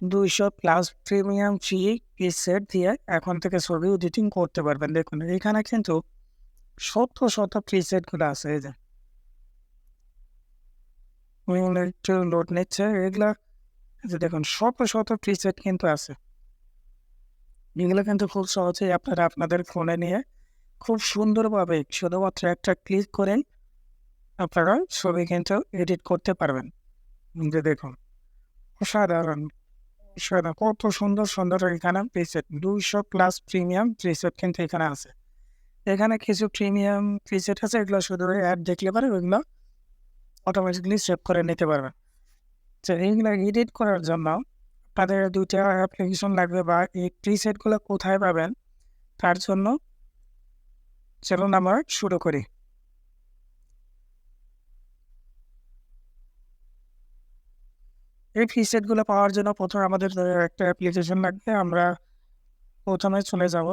দুইশো plus premium free set দিয়ে এখন থেকে ছবি এডিটিং করতে পারবেন। দেখুন, এখানে কিন্তু শত শত প্রিসেটগুলো আছে, এই যে। একটু লোড নিচ্ছে, এগুলা যে দেখুন, শত শত প্রিসেট কিন্তু আছে। এগুলো কিন্তু খুব সহজেই আপনারা আপনাদের ফোনে নিয়ে খুব সুন্দরভাবে শুধুমাত্র একটা ক্লিক করে আপনারা ছবি কিন্তু এডিট করতে পারবেন। যে দেখুন, অসাধারণ। কত সুন্দর সুন্দর এখানে প্রিসেট দুইশো প্লাস প্রিমিয়াম প্রিসেট কিন্তু এখানে আছে। এখানে কিছু প্রিমিয়াম প্রিসেট আছে, এগুলো শুধু অ্যাড দেখলে পারে ওইগুলো অটোমেটিকলি সেভ করে নিতে পারবেন তো এইগুলো এডিট করার জন্য তাদের দুইটা অ্যাপ্লিকেশন লাগবে বা এই প্রিসেটগুলো কোথায় পাবেন, তার জন্য চলুন আমরা শুরু করি। এই ফি প্রিসেটগুলো পাওয়ার জন্য প্রথমে আমাদের একটা অ্যাপ্লিকেশন লাগবে, আমরা প্রথমে চলে যাব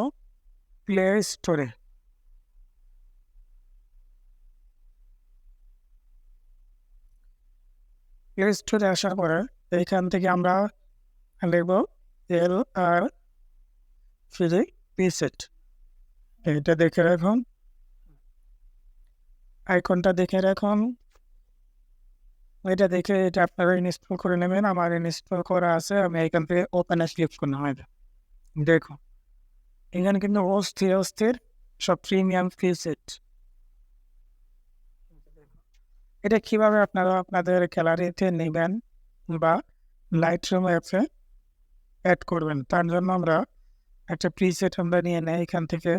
প্লে স্টোরে প্লে স্টোরে আসার পরে এইখান থেকে আমরা লিখব এল আর ফ্রি প্রিসেট এটা দেখে রাখুন। আইকনটা দেখে রাখুন। এটা দেখে এটা আপনারা ইনস্টল করে নেবেন। আমার ইনস্টল করা আছে, আমি এখান থেকে ওপেনে ক্লিক করতে হবে দেখো এখানে কিন্তু অস্থির অস্থির, সব প্রিমিয়াম প্রিসেট এটা কীভাবে আপনারা আপনাদের গ্যালারিতে নেবেন বা লাইট রুম অ্যাপে অ্যাড করবেন? তার জন্য আমরা একটা প্রিসেট আমরা নিয়ে নেই এখান থেকে।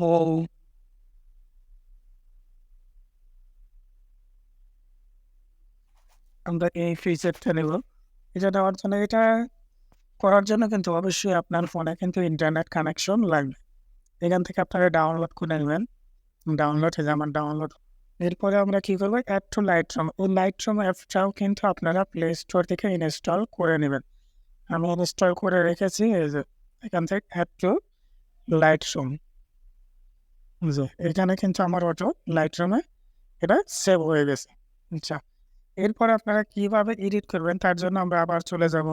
ও আমরা এই ফিচারটা নেব। এটা নেওয়ার জন্য, এটা করার জন্য কিন্তু অবশ্যই আপনার ফোনে কিন্তু ইন্টারনেট কানেকশন লাগবে। এখান থেকে আপনারা ডাউনলোড করে নেবেন। ডাউনলোড হয়ে আমার ডাউনলোড এরপরে আমরা কী করব? অ্যাড টু লাইট রুম ওই লাইট রুম অ্যাপটাও কিন্তু আপনারা প্লে স্টোর থেকে ইনস্টল করে নেবেন। আমি ইনস্টল করে রেখেছি এখান থেকে অ্যাড টু লাইট রুম যে এখানে কিন্তু আমার অটো লাইট রুমে এটা সেভ হয়ে গেছে। আচ্ছা এরপর আপনারা কীভাবে এডিট করবেন তার জন্য আমরা আবার চলে যাব।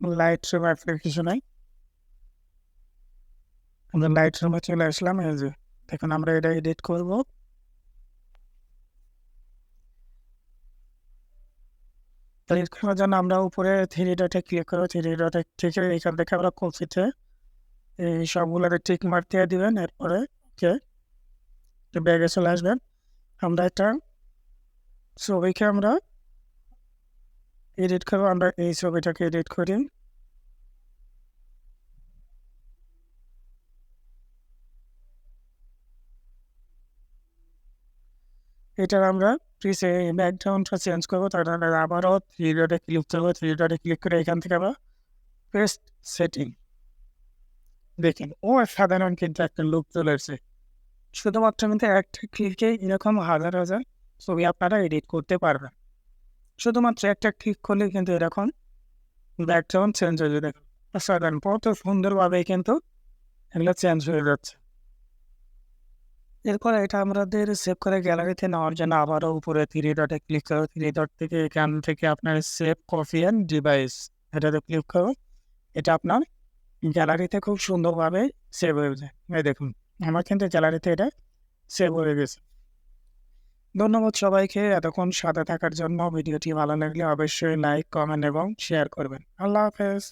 লাইট রুম অ্যাপ্লিকেশনে আমরা লাইট রুমে চলে আসলাম এই যে দেখুন আমরা এটা এডিট করব। এডিট করার জন্য আমরা উপরে থ্রি ডটে ক্লিক করব। থ্রি ডটে থেকে এখান থেকে আমরা কপিতে এই সবগুলোতে টিক মার্ক দিয়ে দিবেন এরপরে ওকে ব্যাগে চলে আসবেন। আমরা একটা ছবিকে আমরা এডিট করব আমরা এই ছবিটাকে এডিট করি। এটার আমরা প্লিজে ব্যাকগ্রাউন্ডটা চেঞ্জ করব তার আবারও থ্রি ডটে ক্লিক করব থ্রি ডটে ক্লিক করে এখান থেকে আমরা পেস্ট সেটিং দেখেন ও সাধারণ কিন্তু একটা লুক চলে শুধুমাত্র কিন্তু একটা ক্লিকে এরকম হাজার হাজার ছবি আপনারা এডিট করতে পারবেন। শুধুমাত্র একটা ক্লিক করলে কিন্তু এরকম ব্যাকগ্রাউন্ড চেঞ্জ হয়ে যাবে। সাধারণ কত সুন্দরভাবে কিন্তু এগুলো চেঞ্জ হয়ে যাচ্ছে। এরপর এটা আমাদের সেভ করে গ্যালারিতে নেওয়ার জন্য আবারও উপরে থ্রি ডটে ক্লিক করো থ্রি ডট থেকে এখান থেকে আপনার সেভ কপি অ্যান্ড ডিভাইস এটাতে ক্লিক করো এটা আপনার গ্যালারিতে খুব সুন্দরভাবে সেভ হয়ে যায় এই দেখুন আমার কিন্তু গ্যালারিতে এটা সেভ হয়ে গেছে ধন্যবাদ সবাইকে এতক্ষণ সাথে থাকার জন্য ভিডিওটি ভালো লাগলে অবশ্যই লাইক কমেন্ট এবং শেয়ার করবেন আল্লাহ হাফেজ